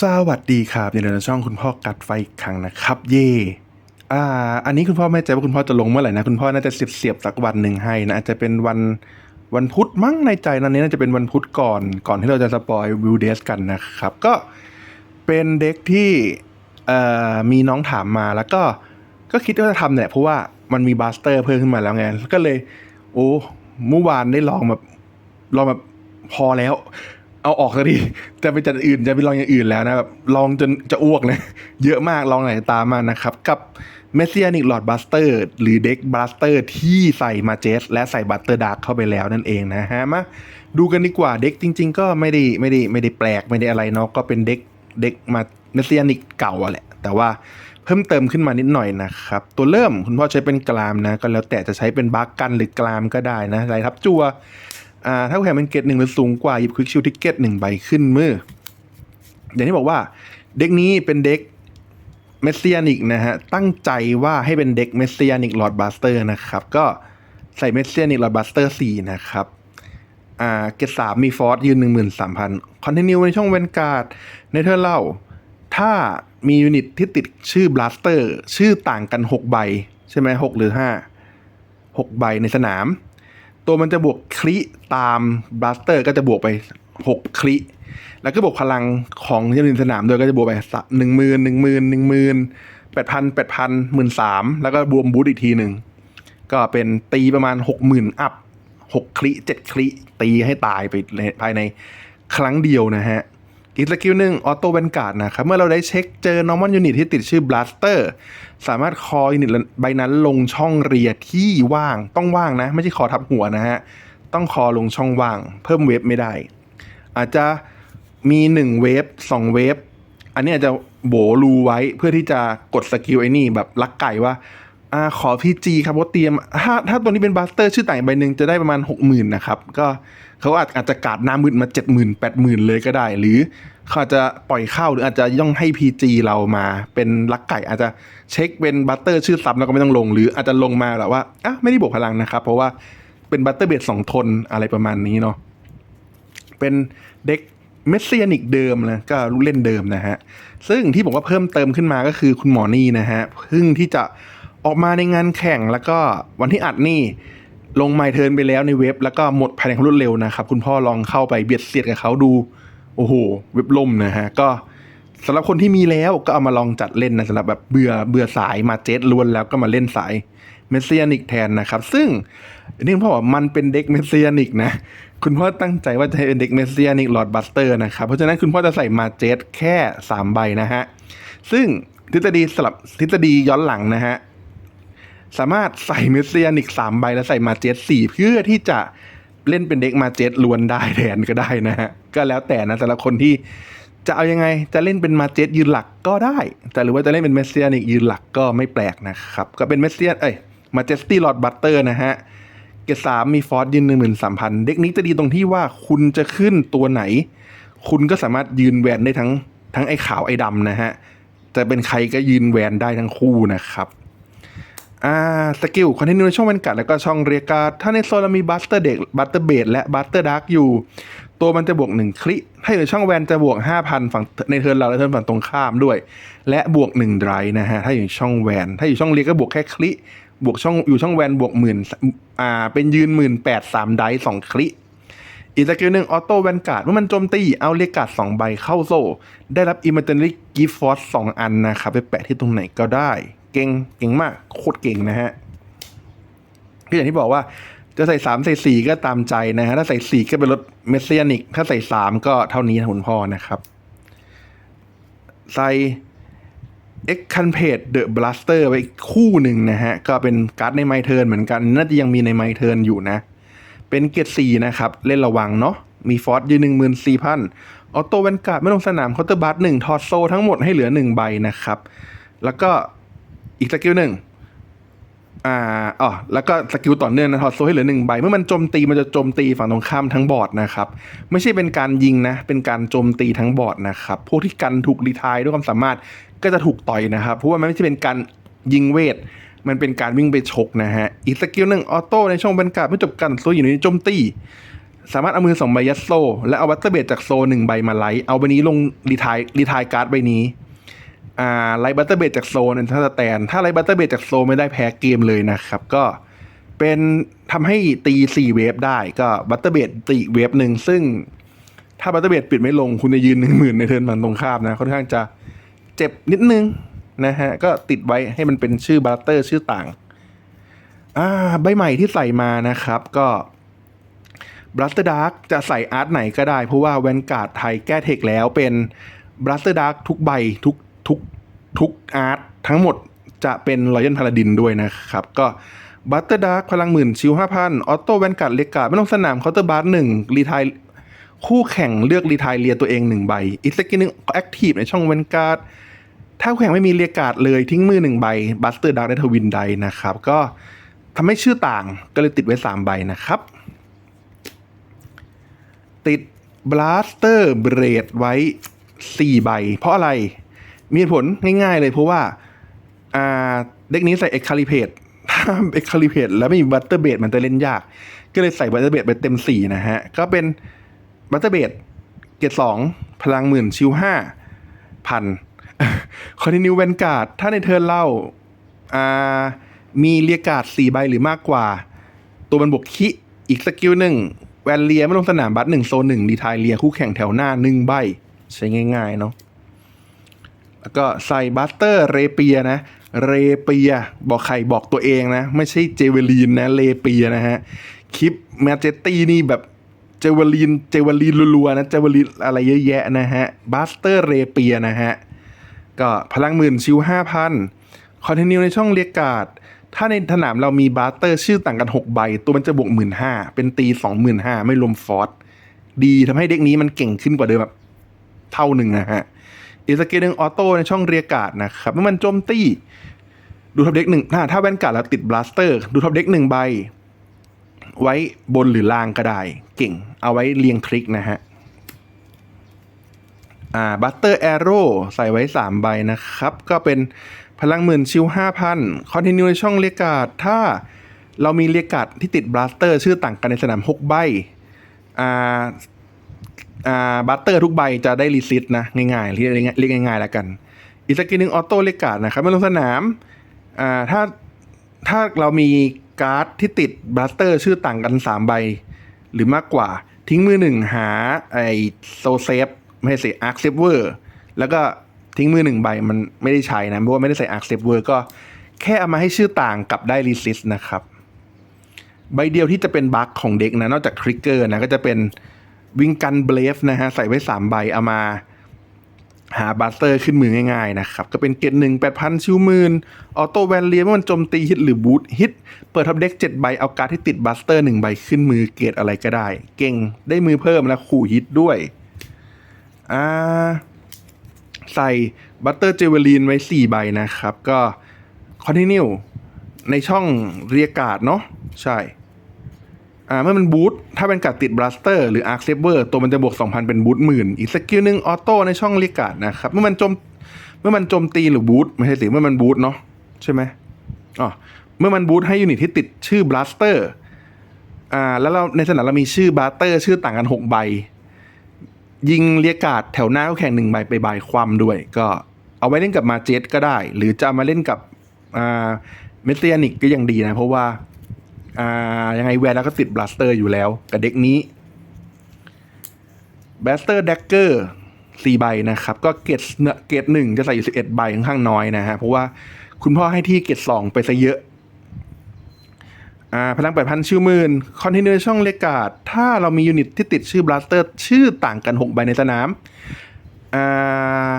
สวัสดีครับยินดีต้อนช่องคุณพ่อกัดไฟครั้งนะครับ เย่อ่า อันนี้คุณพ่อไม่ใจว่าคุณพ่อจะลงเมื่อไหร่นะ คุณพ่อน่าจะเสียบเสียบสักวันหนึ่งให้นะอาจจะเป็นวันวันพุธมั้งในใจนั้นนี้น่าจะเป็นวันพุธก่อนก่อนที่เราจะสปอยวิวเดสกันนะครับ ก็เป็นเด็กที่เอ่อมีน้องถามมาแล้วก็ก็คิดว่าจะทำเนี่ยเพราะว่ามันมีบาสเตอร์เพิ่มขึ้นมาแล้วไงก็เลย โอ้เมื่อวานได้ลองแบบลองแบบพอแล้ว เอาออกเลยดิจะไปจัดอื่นจะไปลองอย่างอื่นแล้วนะแบบลองจนจะอ้วกเลยเยอะมากลองไหนตามมานะครับ กับเมสเซียนิกหลอดบัสเตอร์หรือเด็กบัสเตอร์ที่ใส่มาเจส และใส่บัตเตอร์ดาร์กเข้าไปแล้วนั่นเองนะฮะมาดูกันดีกว่าเด็กจริง ๆ ก็ไม่ได้ไม่ได้ไม่ได้แปลกไม่ได้อะไรเนาะก็เป็นเด็กเด็กมาเมสเซียนิกเก่าอะแหละ แต่ว่าเพิ่มเติมขึ้นมานิดหน่อยนะครับ ตัวเริ่มคุณพ่อใช้เป็นกรามนะ ก็แล้วแต่จะใช้เป็นบักกันหรือกรามก็ได้นะลายทับจัว อ่าถ้าแข่งเป็นเกตหนึ่งหรือสูงกว่าหยิบควิกชิลทิกเก็ตหนึ่งใบขึ้นมืออย่างที่บอกว่าเด็กนี้เป็นเด็กเมสเซียนิกนะฮะ ตั้งใจว่าให้เป็นเด็กเมสเซียนิกหลอดบัสเตอร์นะครับ ก็ใส่เมสเซียนิกหลอดบัสเตอร์สี่นะครับอ่าเกตสามมีฟอร์สยืนหนึ่งหมื่นสามพันคอนเทนิวในช่องเวนการ์ดในเธอเล่า ถ้ามียูนิตที่ติดชื่อบลัสเตอร์ ชื่อต่างกันหกใบ ใช่ไหมหกหรือห้าหกใบในสนาม ตัวมันจะบวกคลิตามบลัสเตอร์ก็จะบวกไปหกคลิแล้วก็บวกพลังของยานินสนามด้วยก็จะบวกไปหนึ่งหมื่นหนึ่งหมื่นหนึ่งหมื่นแปดพันแปดพันหมื่นสามแล้วก็บวมบูทอีกทีหนึ่ง ก็เป็นตีประมาณหกหมื่นอัพหกคลิเจ็ดคลิตีให้ตายไปภายในครั้งเดียวนะฮะ อีกสกิลหนึ่งออโต้แวนการ์ดนะครับ เมื่อเราได้เช็คเจอ normal unit ที่ติดชื่อบลัสเตอร์สามารถคอยูนิตใบนั้นลงช่องเรียที่ว่างต้องว่างนะ ไม่ใช่คอทับหัวนะฮะ ต้องคอลงช่องว่าง เพิ่มเวฟไม่ได้ อาจจะมี 1 เวฟ2 เวฟ อันนี้อาจจะโบรูไว้เพื่อที่จะกดสกิลไอ้นี่แบบลักไก่ว่าอาขอพีจีครับว่าเตรียมถ้าถ้าตัวนี้เป็นบัสเตอร์ชื่อต่างใบหนึ่งจะได้ประมาณ 60,000นะครับก็ เขาอาจอาจจะกาดหน้ามืดมา70,000 80,000เลยก็ได้ หรือเขาอาจจะปล่อยเข้าหรืออาจจะย่องให้ PG เรามา เป็นลักไก่อาจจะเช็คเป็นบัตเตอร์ชื่อซับแล้วก็ไม่ต้องลง หรืออาจจะลงมาแบบว่าอะไม่ได้บวกพลังนะครับ เพราะว่าเป็นบัตเตอร์เบสสองทนอะไรประมาณนี้เนาะเป็นเด็กเมสเซียนิกเดิมนะก็รู้เล่นเดิมนะฮะ ซึ่งที่บอกว่าเพิ่มเติมขึ้นมาก็คือคุณหมอนี่นะฮะเพิ่งที่จะออกมาในงานแข่งแล้วก็วันที่อัดนี่ ลงไมเทิร์นไปแล้วในเว็บ แล้วก็หมดภายในความรวดเร็วนะครับ คุณพ่อลองเข้าไปเบียดเสียดกับเขาดู โอ้โห เว็บล่มนะฮะ ก็สำหรับคนที่มีแล้วก็เอามาลองจัดเล่นนะสำหรับแบบเบื่อเบื่อสายมาเจ็ตล้วนแล้วก็มาเล่นสายเมสเซียนิกแทนนะครับ ซึ่งนนี้คุณพ่อบอกว่ามันเป็นเด็กเมสเซียนิกนะ คุณพ่อตั้งใจว่าจะให้เป็นเด็กเมสเซียนิกหลอดบัสเตอร์นะครับ เพราะฉะนั้นคุณพ่อจะใส่มาเจ็ตแค่ 3 ใบนะฮะ ซึ่งทฤษฎีสลับทฤษฎีย้อนหลังนะฮะ สามารถใส่เมสเซียนิกสามใบแล้วใส่มาเจ็ตสี่เพื่อที่จะเล่นเป็นเด็กมาเจ็ตล้วนได้แทนก็ได้นะฮะ ก็แล้วแต่นะแต่ละคนที่จะเอายังไงจะเล่นเป็นมาเจ็ตยืนหลักก็ได้ แต่หรือว่าจะเล่นเป็นเมสเซียนิกยืนหลักก็ไม่แปลกนะครับ ก็เป็นเมสเซียนเอ้ยมาเจสตี้ลอดบัตเตอร์นะฮะเกสามมีฟอร์สยืนหนึ่งหมื่นสามพันเด็กนี้จะดีตรงที่ว่าคุณจะขึ้นตัวไหน คุณก็สามารถยืนแวนได้ทั้งทั้งไอ้ขาวไอ้ดำนะฮะจะเป็นใครก็ยืนแวนได้ทั้งคู่นะครับ อ่าสกิลคอนเทนต์ในช่องแวนกาดแล้วก็ช่องเรียกกาดถ้าในโซนเรามีบัสเตอร์เด็กบัสเตอร์เบดและบัสเตอร์ดาร์กอยู่ ตัวมันจะบวกหนึ่งคลิถ้าอยู่ในช่องแวนจะบวก 5,000 ฝั่งในเทิร์นเราและเทิร์นฝั่งตรงข้ามด้วย และบวก1ไดร์นะฮะถ้าอยู่ช่องแวนถ้าอยู่ช่องเรียกก็บวกแค่คลิบวกช่องอยู่ช่องแวนบวกหมื่นอ่าเป็นยืนหมื่นแปดสามไดสองคลิอีกสกิลหนึ่งออโต้แวนการ์ดเมื่อมันโจมตีเอาเรียกการ์ดสองใบเข้าโซ่ ได้รับอิมเมอร์เทนรี่กิฟต์ฟอร์สสองอันนะครับ ไปแปะที่ตรงไหนก็ได้ เก่งเก่งมากโคตรเก่งนะฮะก็อย่างที่บอกว่าจะใส่สามใส่สี่ก็ตามใจนะฮะถ้าใส่สี่ก็เป็นรถเมสเซียนิก ถ้าใส่สามก็เท่านี้นะคุณพ่อนะครับ ใส่เอ็กคันเพดเดอะบลัสเตอร์ไปคู่หนึ่งนะฮะ ก็เป็นการ์ดในไมเทิร์นเหมือนกัน น่าจะยังมีในไมเทิร์นอยู่นะ เป็นเกรดสี่นะครับ เล่นระวังเนาะมีฟอร์สยืนหนึ่งหมื่นสี่พันออโต้แวนการ์ดไม่ลงสนามเคาน์เตอร์บัสหนึ่งทอดโซทั้งหมดให้เหลือหนึ่งใบนะครับ แล้วก็ อีกสกิลหนึ่งอ่าอ๋อแล้วก็สกิลต่อเนื่องนะทอดโซ่ให้เหลือหนึ่งใบ เมื่อมันโจมตีมันจะโจมตีฝั่งตรงข้ามทั้งบอร์ดนะครับ ไม่ใช่เป็นการยิงนะ เป็นการโจมตีทั้งบอร์ดนะครับ พวกที่กันถูกรีทายด้วยความสามารถก็จะถูกต่อยนะครับ เพราะว่ามันไม่ใช่เป็นการยิงเวท มันเป็นการวิ่งไปชกนะฮะ อีกสกิลหนึ่งออโต้ในช่องบรรยากาศเมื่อจบการสู้อยู่ในโจมตี สามารถเอามือสองใบยัดโซ่และเอาบัตเตอร์เบดจากโซ่หนึ่งใบมาไลท์เอาใบนี้ลงรีทายรีทายการ์ดใบนี้ อ่าไลท์บัตเตอร์เบดจากโซนถ้าสแตน ถ้าไลท์บัตเตอร์เบดจากโซนไม่ได้แพ้เกมเลยนะครับ ก็เป็นทำให้ตีสี่เวฟได้ก็บัตเตอร์เบดตีเวฟหนึ่งซึ่งถ้าบัตเตอร์เบดปิดไม่ลงคุณจะยืนหนึ่งหมื่นในเทิร์นมันตรงข้ามนะ ค่อนข้างจะเจ็บนิดนึงนะฮะ ก็ติดไว้ให้มันเป็นชื่อบัตเตอร์ชื่อต่างอ่าใบใหม่ที่ใส่มานะครับก็บลัสเตอร์ดาร์กจะใส่อาร์ตไหนก็ได้ เพราะว่าแวนการ์ดไทยแก้เทคแล้วเป็นบลัสเตอร์ดาร์กทุกใบทุก ทุกทุกอาร์ตทั้งหมดจะเป็นรอยัลพาราดินด้วยนะครับ ก็บัตเตอร์ดาร์กพลังหมื่นชิวห้าพันออโต้แวนการ์ดเลกาดไม่ต้องสนามเคาน์เตอร์บาร์หนึ่งรีไทยคู่แข่งเลือกรีไทยเลียตัวเองหนึ่งใบ อีกสกิลหนึ่งแอคทีฟในช่องแวนการ์ดถ้าแข่งไม่มีเรียการ์ดเลยทิ้งมือหนึ่งใบบัสเตอร์ดักได้ทวินไดนะครับ ก็ทำให้ชื่อต่างก็เลยติดไว้ 3 ใบนะครับ ติดบลาสเตอร์เบรดไว้ 4 ใบ เพราะอะไร มีผลง่ายๆเลยเพราะว่าอ่าเด็กนี้ใส่เอ็กคาลิเพตถ้าเอ็กคาลิเพตแล้วไม่มีบัตเตอร์เบดมันจะเล่นยาก ก็เลยใส่บัตเตอร์เบดไปเต็ม 4 นะฮะ ก็เป็นบัตเตอร์เบดเกรดสองพลังหมื่นชิวห้าพันคอนติเนียแวนการ์ดถ้าในเทิร์นเล่าอ่ามีเรียการ์ดสี่ใบหรือมากกว่า ตัวมันบวกคิอีกสกิลหนึ่งแวนเลียไม่ลงสนามบัตหนึ่งโซนหนึ่งดีทายเลียคู่แข่งแถวหน้าหนึ่งใบ ใช้ง่ายๆเนาะ แล้วก็ใส่บัตเตอร์เรเปียนะ เรเปีย บอกใครบอกตัวเองนะ ไม่ใช่เจเวลีนนะ เรเปียนะฮะ คลิปแมจเจตตี้นี่แบบเจเวลีน เจเวลีนรัวๆนะ เจเวลีนอะไรเยอะแยะนะฮะ บัสเตอร์เรเปียนะฮะ ก็พลังหมื่นชิวห้าพันคอนเทนิวในช่องเรียกการ์ดถ้าในสนามเรามีบาร์เตอร์ชื่อต่างกัน 6 ใบ ตัวมันจะบวกหมื่นห้าเป็นตีสองหมื่นห้าไม่รวมฟอร์สดีทำให้เด็กนี้มันเก่งขึ้นกว่าเดิมแบบเท่าหนึ่งนะฮะ อีกสกิลหนึ่งออโต้ในช่องเรียกการ์ดนะครับเมื่อมันโจมตีดูท็อปเด็กหนึ่งถ้าถ้าแว่นการ์ดแล้วติดบลาสเตอร์ ดูท็อปเด็กหนึ่งใบ ไว้บนหรือล่างก็ได้ เก่ง เอาไว้เรียงทริกนะฮะ อ่าบัตเตอร์แอโร่ใส่ไว้ 3 ใบนะครับ ก็เป็นพลังหมื่นชิว5,000 คอนติเนียในช่องเรียกการ์ดถ้าเรามีเรียกการ์ดที่ติดบลัสเตอร์ ชื่อต่างกันในสนาม 6 ใบ อ่า อ่าบัตเตอร์ทุกใบจะได้รีซิตนะง่ายๆเรียกเรียกง่ายๆแล้วกัน อีกสกิลหนึ่งออโต้เรียกกาดนะครับไม่ลงสนามอ่าถ้าถ้าเรามีการ์ดที่ติดบัสเตอร์ชื่อต่างกัน 3 ใบ หรือมากกว่าทิ้งมือหนึ่งหาไอโซเซฟไม่ใช่สิอาร์คเซฟเวอร์แล้วก็ทิ้งมือหนึ่งใบมันไม่ได้ใช้นะเพราะว่าไม่ได้ใส่อาร์คเซฟเวอร์ก็แค่เอามาให้ชื่อต่างกับได้รีซิสนะครับ ใบเดียวที่จะเป็นบั๊กของเด็กนะ นอกจากทริกเกอร์นะก็จะเป็น วิงกันเบลฟนะฮะใส่ไว้ 3 ใบเอามาหาบัสเตอร์ขึ้นมือง่ายๆนะครับ ก็เป็นเกตหนึ่งแปดพันชิวหมื่นออโต้แวนเลียเมื่อมันโจมตีฮิตหรือบูทฮิต เปิดทับเด็กเจ็ดใบ เอาการ์ดที่ติดบัสเตอร์หนึ่งใบขึ้นมือเกตอะไรก็ได้ เก่งได้มือเพิ่มแล้วขู่ฮิตด้วยอ่าใส่บัตเตอร์เจเวลีนไว้4ใบนะครับ ก็คอนติเนียในช่องเรียกาดเนาะใช่ อ่าเมื่อมันบูทถ้าเป็นการ์ดติดบลัสเตอร์หรืออาร์คเซเวอร์ตัวมันจะบวก 2,000 เป็นบูทหมื่นอีกสกิลหนึ่งออโต้ในช่องเรียกาดนะครับ เมื่อมันจมเมื่อมันโจมตีหรือบูทไม่ใช่สิเมื่อมันบูทเนาะใช่ไหมอ๋อเมื่อมันบูทให้ยูนิตที่ติดชื่อบลัสเตอร์อ่าแล้วเราในสนามเรามีชื่อบลัสเตอร์ชื่อต่างกัน 6 ใบ ยิงเรียกาดแถวหน้าคู่แข่งหนึ่งใบไปใบความด้วย ก็เอาไว้เล่นกับมาเจตก็ได้ หรือจะมาเล่นกับอ่าเมสเซียนิกก็ยังดีนะ เพราะว่า อ่ายังไงแวนแล้วก็ติดบลัสเตอร์อยู่แล้ว กับเด็กนี้บลัสเตอร์แดกเกอร์สี่ใบนะครับ ก็เกตเกตหนึ่งจะใส่อยู่สิบเอ็ดใบค่อนข้างน้อยนะฮะ เพราะว่าคุณพ่อให้ที่เกตสองไปซะเยอะอ่าพลังแปดพันชื่อมื่นคอนเทนเนอร์ช่องเลกาดถ้าเรามียูนิตที่ติดชื่อบลัสเตอร์ชื่อต่างกันหกใบในสนามอ่า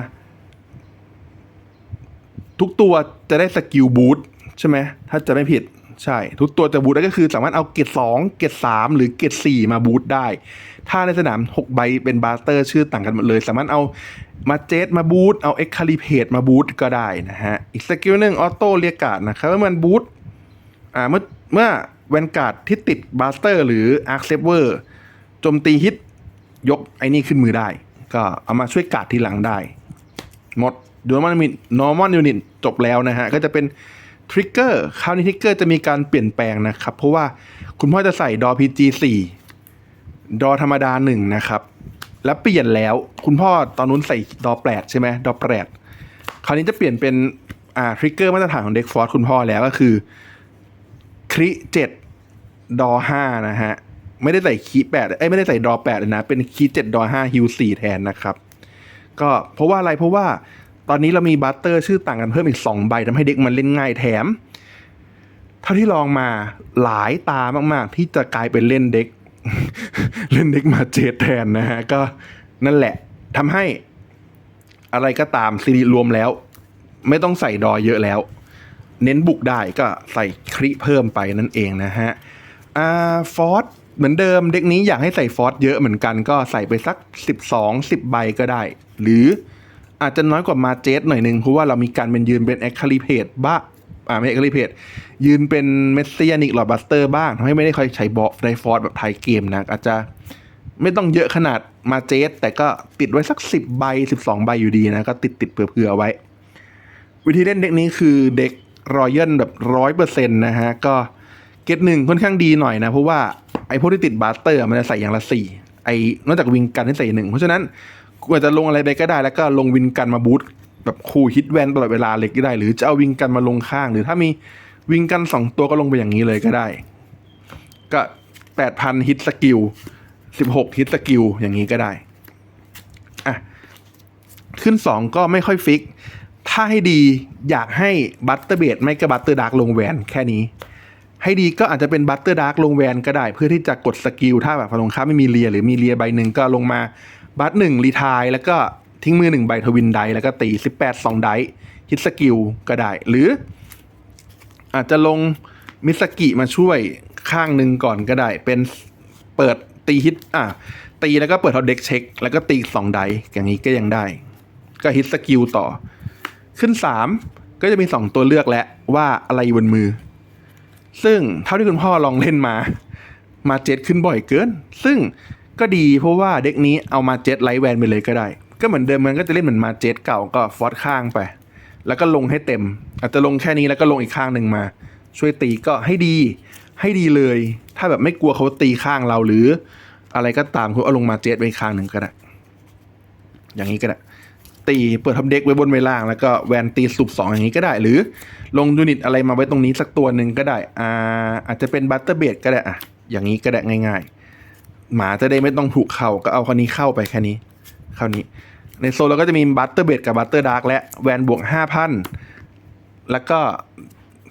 ทุกตัวจะได้สกิลบูทใช่ไหม ถ้าจะไม่ผิด ใช่ ทุกตัวจะบูทได้ก็คือสามารถเอาเกรดสองเกรดสามหรือเกรดสี่มาบูทได้ ถ้าในสนาม 6 ใบเป็นบาสเตอร์ชื่อต่างกันหมดเลย สามารถเอามาเจตมาบูทเอาเอ็กคาลิเพตมาบูทก็ได้นะฮะ อีกสกิลหนึ่งออโต้เรียกการ์ดนะครับเมื่อมันบูทอ่าเมื่อเมื่อแวนการ์ดที่ติดบาสเตอร์หรืออาร์คเซเวอร์โจมตีฮิตยกไอ้นี่ขึ้นมือได้ ก็เอามาช่วยการ์ดทีหลังได้ หมดดูมันมี normal unit จบแล้วนะฮะ ก็จะเป็น ทริกเกอร์คราวนี้ทริกเกอร์จะมีการเปลี่ยนแปลงนะครับ เพราะว่าคุณพ่อจะใส่ดอ PG 4ดอธรรมดาหนึ่งนะครับ แล้วเปลี่ยนแล้วคุณพ่อตอนนู้นใส่ดอแปดใช่ไหมดอแปดคราวนี้จะเปลี่ยนเป็นอ่าทริกเกอร์มาตรฐานของเด็กฟอร์สคุณพ่อแล้วก็คือคริเจ็ดดอห้านะฮะไม่ได้ใส่คีแปดเอ้ยไม่ได้ใส่ดอแปดเลยนะ เป็นคีเจ็ดดอห้าฮิวสี่แทนนะครับ ก็เพราะว่าอะไรเพราะว่า ตอนนี้เรามีบัตเตอร์ชื่อต่างกันเพิ่มอีก 2 ใบทำให้เด็กมันเล่นง่ายแถม เท่าที่ลองมาหลายตามาก ๆ ที่จะกลายเป็นเล่นเด็ก เล่นเด็กมาเจดแทนนะฮะ ก็นั่นแหละทำให้อะไรก็ตามซีรีส์รวมแล้ว ไม่ต้องใส่ดอเยอะแล้ว เน้นบุกได้ก็ใส่คริเพิ่มไปนั่นเองนะฮะอ่าฟอสเหมือนเดิมเด็กนี้อยากให้ใส่ฟอสเยอะเหมือนกันก็ใส่ไปสัก 12 10 ใบก็ได้ หรือ อาจจะน้อยกว่ามาเจสหน่อยหนึ่งเพราะว่าเรามีการเป็นยืนเป็นแอคคาลิเพตบ้าอ่าไม่แอคคาลิเพตยืนเป็นเมสเซียนิกหลอบัสเตอร์บ้างทำให้ไม่ได้ค่อยใช้บอฟไดฟอสแบบไทยเกมนะอาจจะไม่ต้องเยอะขนาดมาเจส แต่ก็ติดไว้สัก 10 ใบ 12 ใบอยู่ดีนะ ก็ติดติดเผื่อๆไว้ วิธีเล่นเด็กนี้คือเด็กรอยัลแบบร้อยเปอร์เซ็นต์นะฮะ ก็เกตหนึ่งค่อนข้างดีหน่อยนะ เพราะว่าไอ้พวกที่ติดบาสเตอร์มันจะใส่อย่างละสี่ไอ้นอกจากวิงกันให้ใส่หนึ่งเพราะฉะนั้น กูอาจจะลงอะไรไปก็ได้ แล้วก็ลงวิงกันมาบูทแบบคู่ฮิตแวนตลอดเวลาเลยก็ได้ หรือจะเอาวิงกันมาลงข้าง หรือถ้ามีวิงกันสองตัวก็ลงไปอย่างนี้เลยก็ได้ ก็แปดพันฮิตสกิลสิบหกฮิตสกิลอย่างนี้ก็ได้อะขึ้น2ก็ไม่ค่อยฟิก ถ้าให้ดีอยากให้บัตเตอร์เบดไม่ก็บัตเตอร์ดาร์กลงแวนแค่นี้ ให้ดีก็อาจจะเป็นบัตเตอร์ดาร์กลงแวนก็ได้ เพื่อที่จะกดสกิลถ้าแบบฝั่งตรงข้ามไม่มีเลีย หรือมีเลียใบหนึ่งก็ลงมา บัตหนึ่งรีทายแล้วก็ทิ้งมือหนึ่งใบทวินไดแล้วก็ตี18 2ไดฮิตสกิลก็ได้ หรือ อาจจะลงมิสกิมาช่วยข้างหนึ่งก่อนก็ได้ เป็นเปิดตีฮิตอะตีแล้วก็เปิดท็อปเด็กเช็ค แล้วก็ตีสองไดอย่างนี้ก็ยังได้ ก็ฮิตสกิลต่อ ขึ้น3ก็จะมี2ตัวเลือกแล้วว่าอะไรอยู่บนมือ ซึ่งเท่าที่คุณพ่อลองเล่นมา มาเจ็ดขึ้นบ่อยเกิน ซึ่ง ก็ดีเพราะว่าเด็กนี้เอามาเจ็ดไลท์แวนไปเลยก็ได้ ก็เหมือนเดิมมันก็จะเล่นเหมือนมาเจ็ดเก่าก็ฟอสข้างไป แล้วก็ลงให้เต็ม อาจจะลงแค่นี้แล้วก็ลงอีกข้างหนึ่งมา ช่วยตีก็ให้ดี ให้ดีเลย ถ้าแบบไม่กลัวเขาตีข้างเราหรือ อะไรก็ตามคุณเอาลงมาเจ็ดไปข้างหนึ่งก็ได้ อย่างนี้ก็ได้ตีเปิดทับเด็กไว้บนไว้ล่าง แล้วก็แวนตีสูบสองอย่างนี้ก็ได้ หรือลงยูนิตอะไรมาไว้ตรงนี้สักตัวหนึ่งก็ได้อ่าอาจจะเป็นบัตเตอร์เบดก็ได้อะอย่างนี้ก็ได้ง่าย ๆ หมาจะได้ไม่ต้องถูกเข่าก็เอาคนนี้เข้าไปแค่นี้เข้านี้ ในโซนเราก็จะมีบัตเตอร์เบดกับบัตเตอร์ดาร์กและแวนบวกห้าพันแล้วก็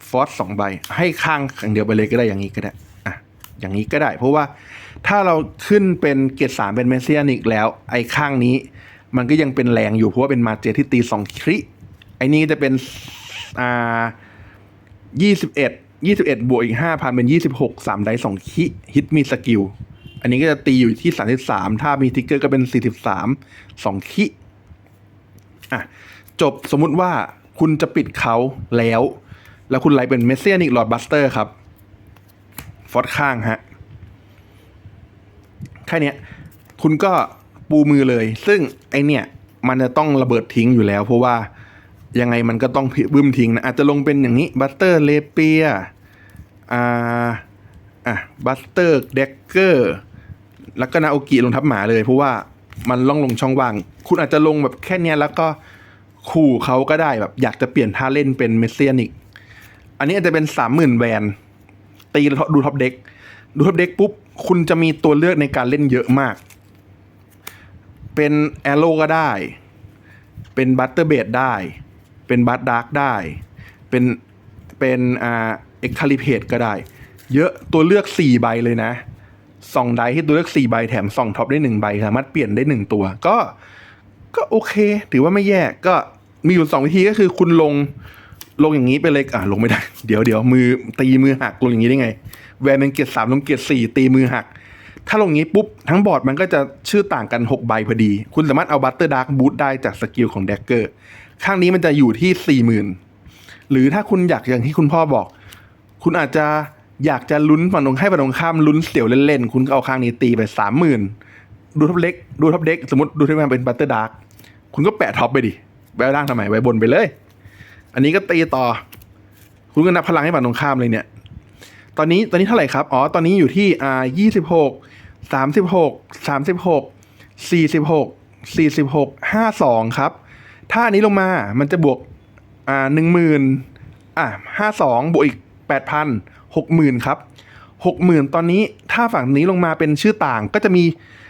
ฟอสสองใบ ให้ข้างอย่างเดียวไปเลยก็ได้อย่างนี้ก็ได้อะอย่างนี้ก็ได้ เพราะว่าถ้าเราขึ้นเป็นเกียรดสามเป็นเมสเซียนิกแล้ว ไอ้ข้างนี้ มันก็ยังเป็นแรงอยู่เพราะว่าเป็นมาเจที่ตีสองคริไอ้นี่จะเป็นอ่ายี่สิบเอ็ดยี่สิบเอ็ดบวกอีกห้าพันเป็นยี่สิบหกสามไดสองคิฮิตมีสกิล อันนี้ก็จะตีอยู่ที่สามสิบสามถ้ามีทิกเกอร์ก็เป็นสี่สิบสามสองคิอะจบสมมุติว่าคุณจะปิดเขาแล้ว แล้วคุณไล่เป็นเมสเซียนิกหลอดบัสเตอร์ครับ ฟอสข้างฮะแค่เนี้ยคุณก็ปูมือเลย ซึ่งไอเนี่ย มันจะต้องระเบิดทิ้งอยู่แล้ว เพราะว่ายังไงมันก็ต้องบึ้มทิ้งนะ อาจจะลงเป็นอย่างนี้บัตเตอร์เลเปียอ่าอะบัตเตอร์เด็กเกอร์ แล้วก็นาโอกิลงทับหมาเลยเพราะว่ามันล่องลงช่องว่าง คุณอาจจะลงแบบแค่เนี้ยแล้วก็ขู่เขาก็ได้แบบอยากจะเปลี่ยนท่าเล่นเป็นเมสเซียนิกอันนี้อาจจะเป็นสามหมื่นแวนตีดูท็อปเด็กดูท็อปเด็กปุ๊บ คุณจะมีตัวเลือกในการเล่นเยอะมาก เป็นแอโร่ก็ได้ เป็นบัตเตอร์เบดได้ เป็นบัตดาร์กได้ เป็นเป็นอ่าเอ็กคาลิเพตก็ได้ เยอะตัวเลือกสี่ใบเลยนะ สองไดที่ตัวเลือกสี่ใบแถมสองท็อปได้หนึ่งใบสามารถเปลี่ยนได้หนึ่งตัว ก็ก็โอเค ถือว่าไม่แย่ก็มีอยู่สองวิธีก็คือคุณลงลงอย่างนี้ไปเลยอะลงไม่ได้ เดี๋ยวเดี๋ยวมือตีมือหักลงอย่างนี้ได้ไง แวนเป็นเกียร์สามลงเกียร์สี่ตีมือหัก ถ้าลงอย่างนี้ปุ๊บ ทั้งบอร์ดมันก็จะชื่อต่างกัน 6 ใบพอดี คุณสามารถเอาบัตเตอร์ดาร์กบูทได้จากสกิลของแดกเกอร์ข้างนี้มันจะอยู่ที่ 40,000 หรือถ้าคุณอยากอย่างที่คุณพ่อบอก คุณอาจจะ อยากจะลุ้นฝั่งตรงให้ฝั่งตรงข้ามลุ้นเสี่ยวเล่นๆ คุณก็เอาข้างนี้ตีไป30,000ดูท็อปเล็ก ดูท็อปเด็ก สมมติดูที่มันเป็นบัตเตอร์ดาร์กคุณก็แปะท็อปไปดิไว้ล่างทำไมไว้บนไปเลย อันนี้ก็ตีต่อ คุณก็นับพลังให้ฝั่งตรงข้ามเลยเนี่ย ตอนนี้ตอนนี้เท่าไหร่ครับ อ๋อ ตอนนี้อยู่ที่อ่ายี่สิบหกสามสิบหกสามสิบหกสี่สิบหกสี่สิบหกห้าสองครับ ถ้าอันนี้ลงมามันจะบวกอ่าหนึ่งหมื่นอะห้าสองบวกอีกแปดพัน หกหมื่นครับหกหมื่นตอนนี้ถ้าฝั่งนี้ลงมาเป็นชื่อต่างก็จะมี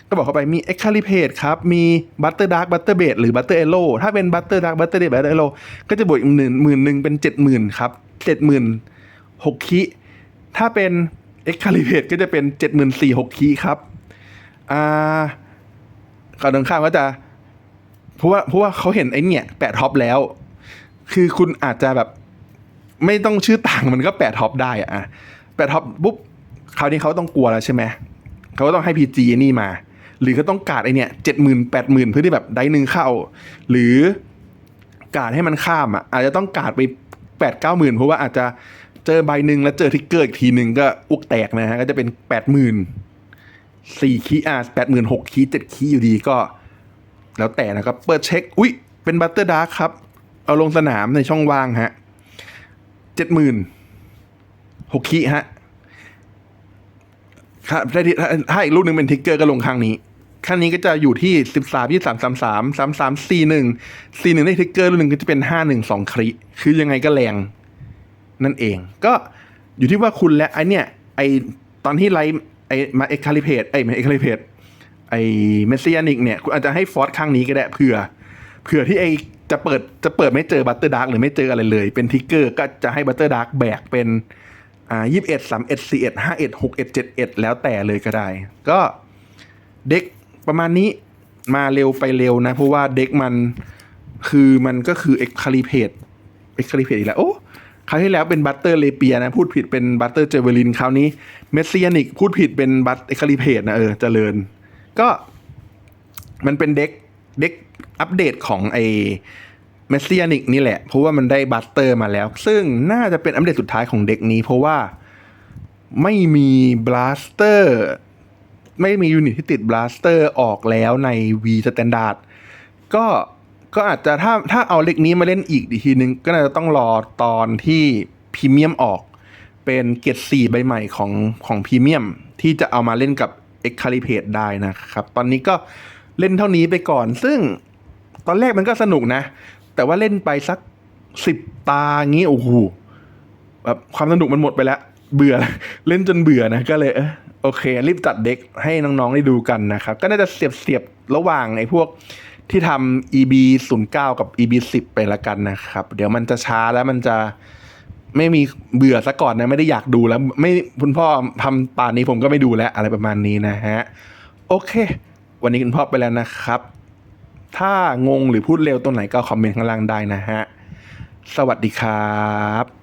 ก็บอกเข้าไปมี e x c a l i p a t e ครับ มี Butter Dark Butter b a s หรือ Butter Elo ถ้าเป็น Butter Dark Butter b a s Butter Elo ก็จะบวกอีกหมื่นหมื่นหนึ่งเป็นเจ็ดหมื่นครับเจ็ดหมื่นหกคิถ้าเป็น e x c a l i p a t e ก็จะเป็นเจ็ดหมื่นสี่หกคีครับ อ่าข่าวตรงข้ามก็จะ เพราะว่าเพราะว่าเขาเห็นไอ้เนี่ยแปะท็อปแล้ว คือคุณอาจจะแบบ ไม่ต้องชื่อต่างมันก็แปะท็อปได้อะแปะท็อปปุ๊บคราวนี้เขาต้องกลัวแล้วใช่ไหมเขาก็ต้องให้พีจีนี่มา หรือเขาต้องการไอเนี่ยเจ็ดหมื่นแปดหมื่นเพื่อที่แบบได้หนึ่งเข้า หรือการให้มันข้ามอะอาจจะต้องการไปแปดเก้าหมื่นเพราะว่าอาจจะเจอใบหนึ่งแล้วเจอทิกเกอร์อีกทีหนึ่งก็อุกแตกนะฮะก็จะเป็นแปดหมื่นสี่คีอะแปดหมื่นหกคีเจ็ดคีอยู่ดีก็ แล้วแต่นะครับเปิดเช็ค อุ๊ยเป็นบัตเตอร์ดาร์ครับ เอาลงสนามในช่องว่างฮะ เจ็ดหมื่นหกคีฮะครับได้ที่ถ้าถ้าอีกลูกหนึ่งเป็นทิกเกอร์ก็ลงข้างนี้ข้างนี้ก็จะอยู่ที่สิบสามยี่สามสามสามสามสามสี่หนึ่งสี่หนึ่งได้ทิกเกอร์ลูกหนึ่งก็จะเป็นห้าหนึ่งสองคริคือยังไงก็แรง นั่นเอง ก็อยู่ที่ว่าคุณและไอเนี่ย ไอตอนที่ไลฟ์ไอมาเอ็กคาลิเพตไอมาเอ็กคาลิเพตไอเมสซิยานิกเนี่ย คุณอาจจะให้ฟอร์สข้างนี้ก็ได้เผื่อ เผื่อที่ไอจะเปิดจะเปิดไม่เจอบัตเตอร์ดาร์กหรือไม่เจออะไรเลย เป็นทิกเกอร์ก็จะให้บัตเตอร์ดาร์กแบกเป็นอ่ายี่สิบเอ็ดสามเอ็ดสี่เอ็ดห้าเอ็ดหกเอ็ดเจ็ดเอ็ดแล้วแต่เลยก็ได้ ก็เด็กประมาณนี้มาเร็วไปเร็วนะ เพราะว่าเด็กมันคือมันก็คือเอ็กคาลิเพตเอ็กคาลิเพตอีกแล้ว โอ้คราวที่แล้วเป็นบัตเตอร์เลเปียนะ พูดผิดเป็นบัตเตอร์เจเวลินคราวนี้เมสซิยานิกพูดผิดเป็นบัตเอ็กคาลิเพตนะเออเจริญ ก็มันเป็นเด็ก เด็กอัปเดตของไอเมสซิยานิกนี่แหละ เพราะว่ามันได้บัตเตอร์มาแล้ว ซึ่งน่าจะเป็นอัปเดตสุดท้ายของเด็กนี้ เพราะว่าไม่มีบลาสเตอร์ไม่มียูนิตที่ติดบลาสเตอร์ออกแล้วใน V Standard ก็ก็อาจจะถ้าถ้าเอาเล็กนี้มาเล่นอีกอีกทีนึง ก็น่าจะต้องรอตอนที่พรีเมียมออก เป็นเกรสี่ใบใหม่ของของพรีเมียมที่จะเอามาเล่นกับ e x c a l i p a t e ได้นะครับ ตอนนี้ก็ เล่นเท่านี้ไปก่อน ซึ่งตอนแรกมันก็สนุกนะ แต่ว่าเล่นไปสักสิบตางี้โอ้โหแบบความสนุกมันหมดไปแล้ว เบื่อเล่นจนเบื่อนะก็เลยเออโอเค รีบจัดเด็กให้น้องๆได้ดูกันนะครับ ก็น่าจะเสียบเสียบๆระหว่างไอ้พวกที่ทำ EB 0 9กับ EB 10ไปละกันนะครับ เดี๋ยวมันจะช้าแล้วมันจะไม่มีเบื่อซะก่อนนะ ไม่ได้อยากดูแล้ว ไม่คุณพ่อทำป่านนี้ผมก็ไม่ดูแล้วอะไรประมาณนี้นะฮะ โอเค วันนี้คุณพ่อไปแล้วนะครับ ถ้างงหรือพูดเร็วตรงไหนก็คอมเมนต์ข้างล่างได้นะฮะ สวัสดีครับ